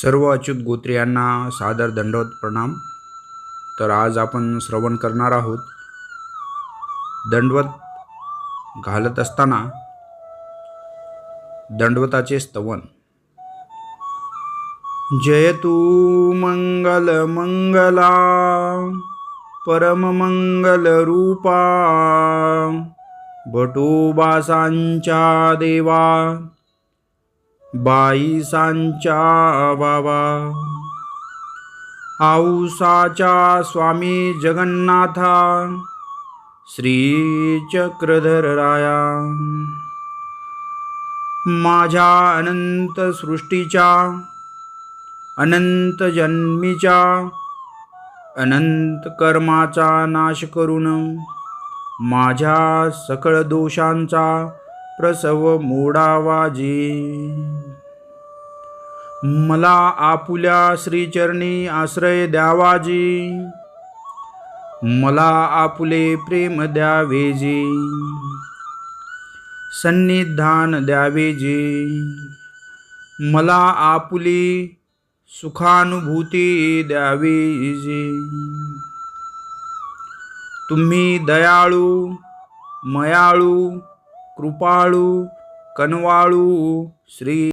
सर्व अच्युत गोत्रे यांना सादर दंडवत प्रणाम. तर आज आपण श्रवण करणार आहोत. दंडवत घालत असताना दंडवताचे स्तवन. जय तू मंगल मंगला परम मंगल रूपा देवा बाईसांच्या बाबा. आऊसाच्या स्वामी जगन्नाथा श्री चक्रधर राया. माझ्या अनंत सृष्टीच्या अनंत जन्मीच्या अनंत कर्माचा नाश करून माझ्या सकळ दोषांचा प्रसव मोडावाजी मला आपुल्या श्रीचरणी आश्रय द्यावाजी. मला आपुले प्रेम द्यावेजी. सन्निधान द्यावेजी. मला आपुली सुखानुभूती द्यावीजी. तुम्ही दयाळू मयाळू कृपाळू कनवाळू श्री